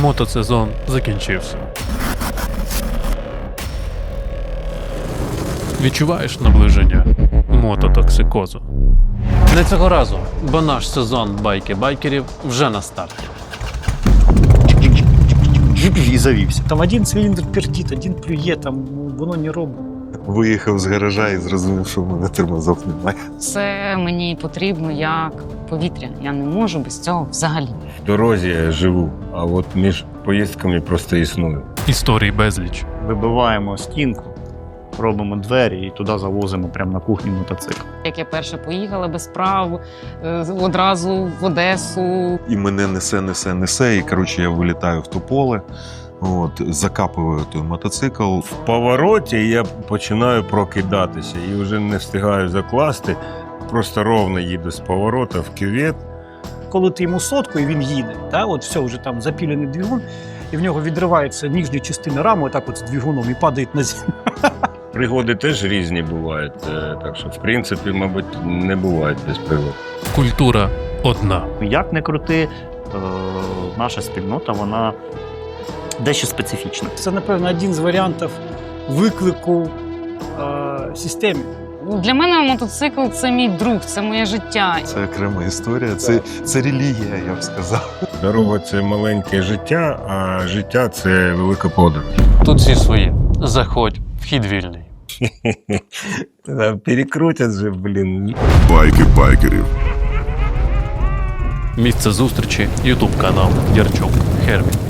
Мотосезон закінчився. Відчуваєш наближення мототоксикозу. Не цього разу, бо наш сезон байки байкерів вже на старті. і завівся. Там один циліндр пердіт, один плює, там воно не робить. Виїхав з гаража і зрозумів, що в мене тормозов немає. Це мені потрібно як повітря. Я не можу без цього взагалі. В дорозі я живу, а от між поїздками просто існую. Історій безліч. Вибиваємо стінку, робимо двері і туди завозимо прямо на кухню мотоцикл. Як я перша поїхала без прав е, одразу в Одесу. І мене несе, несе, несе. І коротше, я вилітаю в то поле, от, закапую той мотоцикл. В повороті я починаю прокидатися і вже не встигаю закласти. Просто ровно їду з поворота в кювет. Коли ти йому сотку і він їде, та, от все, вже там запілений двигун, і в нього відривається нижня частина раму, отак от з двигуном і падає на землю. Пригоди теж різні бувають. е, Так що, в принципі, мабуть, не бувають без пригод. Культура одна. Як не крути, е, наша спільнота, вона дещо специфічна. Це, напевно, один з варіантів виклику е, системі. Для мене мотоцикл це мій друг, це моє життя. Це окрема історія, це, це релігія, я б сказав. Дорога це маленьке життя, а життя це велика подорож. Тут всі свої. Заходь, вхід вільний. Та Перекрутять же, блін. Байки байкерів. Місце зустрічі Ютуб канал Ярчук Хермін.